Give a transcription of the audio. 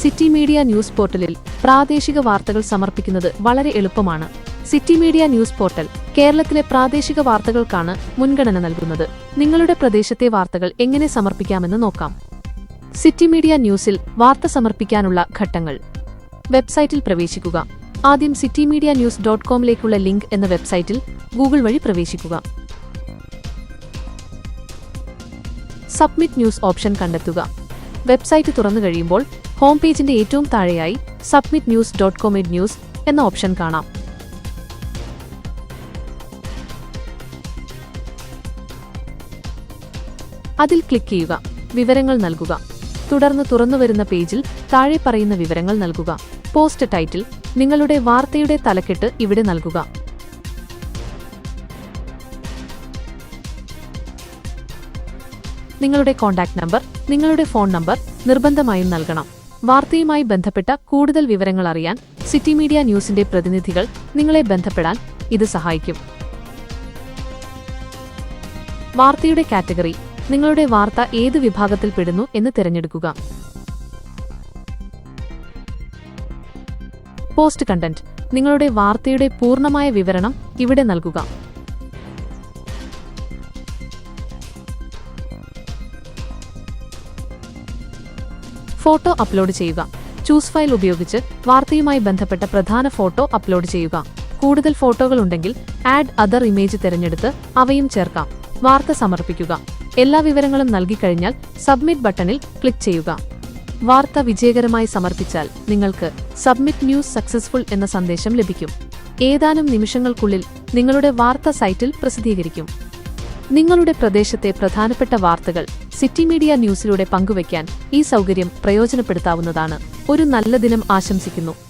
City media news പോർട്ടലിൽ പ്രാദേശിക വാർത്തകൾ സമർപ്പിക്കുന്നത് വളരെ എളുപ്പമാണ്. സിറ്റി മീഡിയ ന്യൂസ് പോർട്ടൽ കേരളത്തിലെ പ്രാദേശിക വാർത്തകൾക്കാണ് മുൻഗണന നൽകുന്നത്. നിങ്ങളുടെ പ്രദേശത്തെ വാർത്തകൾ എങ്ങനെ സമർപ്പിക്കാമെന്ന് നോക്കാം. സിറ്റി മീഡിയ ന്യൂസിൽ വാർത്ത സമർപ്പിക്കാനുള്ള ഘട്ടങ്ങൾ. വെബ്സൈറ്റിൽ പ്രവേശിക്കുക. ആദ്യം സിറ്റി മീഡിയ ന്യൂസ് ഡോട്ട് കോമിലേക്കുള്ള ലിങ്ക് എന്ന വെബ്സൈറ്റിൽ ഗൂഗിൾ വഴി പ്രവേശിക്കുക. സബ്മിറ്റ് ന്യൂസ് ഓപ്ഷൻ കണ്ടെത്തുക. വെബ്സൈറ്റ് തുറന്നു കഴിയുമ്പോൾ ഹോം പേജിന്റെ ഏറ്റവും താഴെയായി submit news dot com news എന്ന ഓപ്ഷൻ കാണാം. അതിൽ ക്ലിക്ക് ചെയ്യുക വിവരങ്ങൾ നൽകുക. തുടർന്ന് തുറന്നുവരുന്ന പേജിൽ താഴെ പറയുന്ന വിവരങ്ങൾ നൽകുക. പോസ്റ്റ് ടൈറ്റിൽ നിങ്ങളുടെ വാർത്തയുടെ തലക്കെട്ട് ഇവിടെ നൽകുക. നിങ്ങളുടെ കോൺടാക്ട് നമ്പർ നിങ്ങളുടെ ഫോൺ നമ്പർ നിർബന്ധമായും നൽകണം. വാർത്തയുമായി ബന്ധപ്പെട്ട കൂടുതൽ വിവരങ്ങൾ അറിയാൻ സിറ്റി മീഡിയ ന്യൂസിന്റെ പ്രതിനിധികൾ നിങ്ങളെ ബന്ധപ്പെടാൻ ഇത് സഹായിക്കും. വാർത്തയുടെ കാറ്റഗറി നിങ്ങളുടെ വാർത്ത ഏത് വിഭാഗത്തിൽപ്പെടുന്നു എന്ന് തിരഞ്ഞെടുക്കുക. പോസ്റ്റ് കണ്ടന്റ് നിങ്ങളുടെ വാർത്തയുടെ പൂർണമായ വിവരണം ഇവിടെ നൽകുക. ഫോട്ടോ അപ്ലോഡ് ചെയ്യുക. ചൂസ് ഫയൽ ഉപയോഗിച്ച് വാർത്തയുമായി ബന്ധപ്പെട്ട പ്രധാന ഫോട്ടോ അപ്ലോഡ് ചെയ്യുക. കൂടുതൽ ഫോട്ടോകൾ ഉണ്ടെങ്കിൽ ആഡ് അതർ ഇമേജ് തിരഞ്ഞെടുത്ത് അവയും ചേർക്കാം. വാർത്ത സമർപ്പിക്കുക. എല്ലാ വിവരങ്ങളും നൽകിക്കഴിഞ്ഞാൽ സബ്മിറ്റ് ബട്ടണിൽ ക്ലിക്ക് ചെയ്യുക. വാർത്ത വിജയകരമായി സമർപ്പിച്ചാൽ നിങ്ങൾക്ക് സബ്മിറ്റ് ന്യൂസ് സക്സസ്ഫുൾ എന്ന സന്ദേശം ലഭിക്കും. ഏതാനും നിമിഷങ്ങൾക്കുള്ളിൽ നിങ്ങളുടെ വാർത്ത സൈറ്റിൽ പ്രസിദ്ധീകരിക്കും. നിങ്ങളുടെ പ്രദേശത്തെ പ്രധാനപ്പെട്ട വാർത്തകൾ സിറ്റി മീഡിയ ന്യൂസിലൂടെ പങ്കുവയ്ക്കാൻ ഈ സൗകര്യം പ്രയോജനപ്പെടുത്താവുന്നതാണ്. ഒരു നല്ല ദിനം ആശംസിക്കുന്നു.